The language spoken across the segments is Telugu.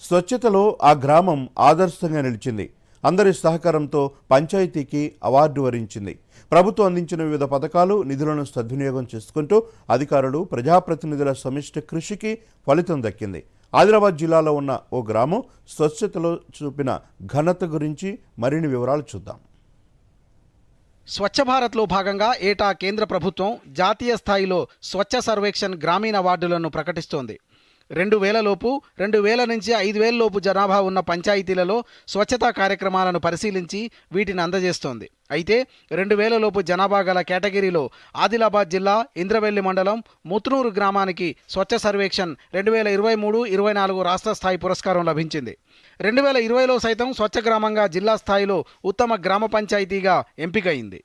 స్వచ్ఛతలో ఆ గ్రామం ఆదర్శంగా నిలిచింది. అందరి సహకారంతో పంచాయతీకి అవార్డు వరించింది. ప్రభుత్వం అందించిన వివిధ పథకాలు నిధులను సద్వినియోగం చేసుకుంటూ అధికారులు ప్రజాప్రతినిధుల సమిష్టి కృషికి ఫలితం దక్కింది. ఆదిలాబాద్ జిల్లాలో ఉన్న ఓ గ్రామం స్వచ్ఛతలో చూపిన ఘనత గురించి మరిన్ని వివరాలు చూద్దాం. స్వచ్ఛ భారత్లో భాగంగా ఏటా కేంద్ర ప్రభుత్వం జాతీయ స్థాయిలో స్వచ్ఛ సర్వేక్షణ్ గ్రామీణ అవార్డులను ప్రకటిస్తోంది. రెండు వేల లోపు రెండు వేల నుంచి ఐదు వేల లోపు జనాభా ఉన్న పంచాయతీలలో స్వచ్ఛతా కార్యక్రమాలను పరిశీలించి వీటిని అందజేస్తోంది. అయితే రెండు వేల లోపు జనాభా గల కేటగిరీలో ఆదిలాబాద్ జిల్లా ఇంద్రవెల్లి మండలం ముత్నూరు గ్రామానికి స్వచ్ఛ సర్వేక్షణ్ రెండు వేల ఇరవై మూడు ఇరవై నాలుగు రాష్ట్ర స్థాయి పురస్కారం లభించింది. రెండు వేల ఇరవైలో సైతం స్వచ్ఛ గ్రామంగా జిల్లా స్థాయిలో ఉత్తమ గ్రామ పంచాయతీగా ఎంపికయింది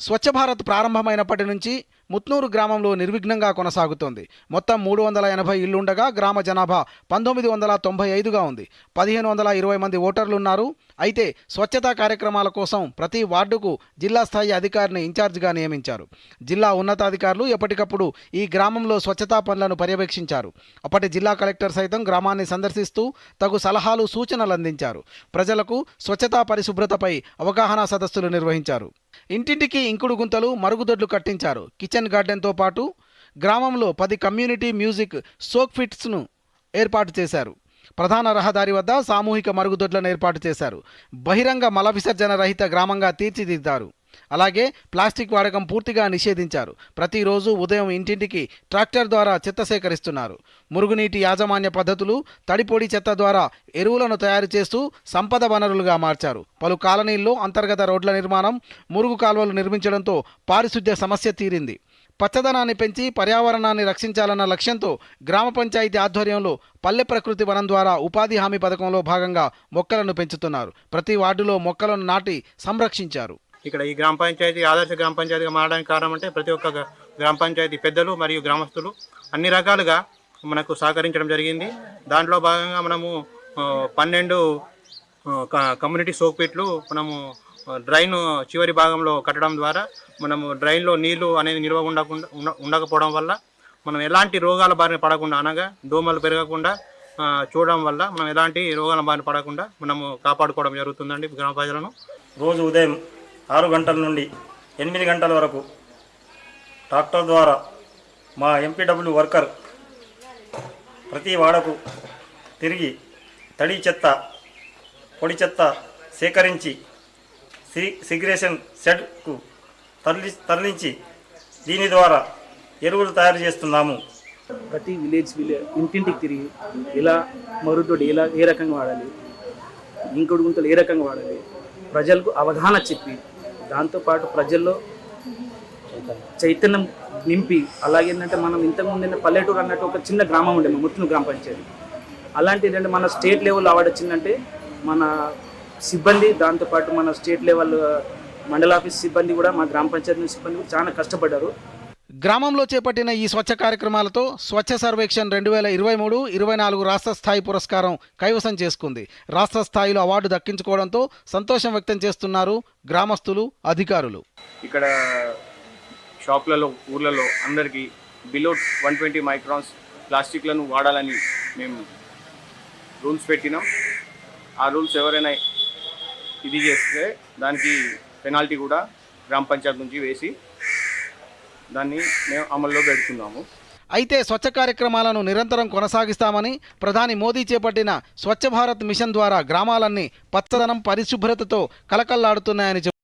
స్వచ్ఛ భారత్ ప్రారంభమైనప్పటి నుంచి ముత్నూరు గ్రామంలో నిర్విఘ్నంగా కొనసాగుతోంది. మొత్తం మూడు వందల ఎనభై ఇళ్ళుండగా గ్రామ జనాభా పంతొమ్మిది వందల తొంభై ఐదుగా ఉంది. పదిహేను వందల ఇరవై మంది ఓటర్లు ఉన్నారు అయితే స్వచ్ఛతా కార్యక్రమాల కోసం ప్రతి వార్డుకు జిల్లా స్థాయి అధికారిని ఇన్ఛార్జిగా నియమించారు. జిల్లా ఉన్నతాధికారులు ఎప్పటికప్పుడు ఈ గ్రామంలో స్వచ్ఛతా పనులను పర్యవేక్షించారు. అప్పటి జిల్లా కలెక్టర్ సైతం గ్రామాన్ని సందర్శిస్తూ తగు సలహాలు సూచనలు అందించారు. ప్రజలకు స్వచ్ఛతా పరిశుభ్రతపై అవగాహన సదస్సులు నిర్వహించారు. ఇంటింటికి ఇంకుడు గుంతలు మరుగుదొడ్లు కట్టించారు. కిచెన్ గార్డెన్తో పాటు గ్రామంలో పది కమ్యూనిటీ మ్యూజిక్ సోక్ ఫిట్స్ను ఏర్పాటు చేశారు. ప్రధాన రహదారి వద్ద సామూహిక మరుగుదొడ్లను ఏర్పాటు చేశారు. బహిరంగ మల విసర్జన రహిత గ్రామంగా తీర్చిదిద్దారు. అలాగే ప్లాస్టిక్ వాడకం పూర్తిగా నిషేధించారు. ప్రతిరోజు ఉదయం ఇంటింటికి ట్రాక్టర్ ద్వారా చెత్త సేకరిస్తున్నారు. మురుగునీటి యాజమాన్య పద్ధతులు తడిపొడి చెత్త ద్వారా ఎరువులను తయారు చేస్తూ సంపద వనరులుగా మార్చారు. పలు కాలనీల్లో అంతర్గత రోడ్ల నిర్మాణం మురుగు కాలువలు నిర్మించడంతో పారిశుద్ధ్య సమస్య తీరింది. పచ్చదనాన్ని పెంచి పర్యావరణాన్ని రక్షించాలన్న లక్ష్యంతో గ్రామ పంచాయతీ ఆధ్వర్యంలో పల్లె ప్రకృతి వనం ద్వారా ఉపాధి హామీ పథకంలో భాగంగా మొక్కలను పెంచుతున్నారు. ప్రతి వార్డులో మొక్కలను నాటి సంరక్షించారు. ఇక్కడ ఈ గ్రామ పంచాయతీ ఆదర్శ గ్రామ పంచాయతీగా మారడానికి కారణం అంటే ప్రతి ఒక్క గ్రామ పంచాయతీ పెద్దలు మరియు గ్రామస్తులు అన్ని రకాలుగా మనకు సహకరించడం జరిగింది. దాంట్లో భాగంగా మనము పన్నెండు క- కమ్యూనిటీ సోక్పిట్లు మనము డ్రైన్ చివరి భాగంలో కట్టడం ద్వారా మనము డ్రైన్లో నీళ్ళు అనేది నిల్వ ఉండకుండా ఉండ- ఉండకపోవడం వల్ల మనం ఎలాంటి రోగాల బారిన పడకుండా అనగా దోమలు పెరగకుండా చూడడం వల్ల మనం ఎలాంటి రోగాల బారిన పడకుండా మనము కాపాడుకోవడం జరుగుతుందండి గ్రామ ప్రజలను. రోజు ఉదయం ఆరు గంటల నుండి ఎనిమిది గంటల వరకు ట్రాక్టర్ ద్వారా మా ఎంపీడబ్ల్యూ వర్కర్ ప్రతి వాడకు తిరిగి తడి చెత్త పొడి చెత్త సేకరించి సి సిగ్రేషన్ షెడ్కు తరలి తరలించి దీని ద్వారా ఎరువులు తయారు చేస్తున్నాము. ప్రతి విలేజ్ విలేజ్ ఇంటింటికి తిరిగి ఎలా మరుగుదొడ్డి ఎలా ఏ రకంగా వాడాలి ఇంకుడు గుంతలు ఏ రకంగా వాడాలి ప్రజలకు అవగాహన చెప్పి దాంతోపాటు ప్రజల్లో చైతన్యం నింపి అలాగే ఏంటంటే మనం ఇంతకుముందు పల్లెటూరు అన్నట్టు ఒక చిన్న గ్రామం ఉండే మా ముత్తును గ్రామ పంచాయతీ. అలాంటి ఏంటంటే మన స్టేట్ లెవెల్ అవార్డు వచ్చిందంటే మన సిబ్బంది దాంతోపాటు మన స్టేట్ లెవెల్ మండల ఆఫీస్ సిబ్బంది కూడా మా గ్రామ పంచాయతీ సిబ్బంది కూడా చాలా కష్టపడ్డారు. గ్రామంలో చేపట్టిన ఈ స్వచ్ఛ కార్యక్రమాలతో స్వచ్ఛ సర్వేక్షణ్ రెండు వేల ఇరవై మూడు ఇరవై నాలుగు రాష్ట్ర స్థాయి పురస్కారం కైవసం చేసుకుంది. రాష్ట్ర స్థాయిలో అవార్డు దక్కించుకోవడంతో సంతోషం వ్యక్తం చేస్తున్నారు గ్రామస్తులు అధికారులు. ఇక్కడ షాప్లలో ఊర్లలో అందరికీ బిలో వన్ ట్వంటీ మైక్రాన్స్ ప్లాస్టిక్లను వాడాలని మేము రూల్స్ పెట్టినాం. ఆ రూల్స్ ఎవరైనా ఇది చేస్తే దానికి పెనాల్టీ కూడా గ్రామ పంచాయతీ నుంచి వేసి దాన్ని మేము అమల్లో పెడుతున్నాము. అయితే స్వచ్ఛ కార్యక్రమాలను నిరంతరం కొనసాగిస్తామని ప్రధాని మోదీ చేపట్టిన స్వచ్ఛ భారత్ మిషన్ ద్వారా గ్రామాలన్నీ పచ్చదనం పరిశుభ్రతతో కలకల్లాడుతున్నాయని చెప్పారు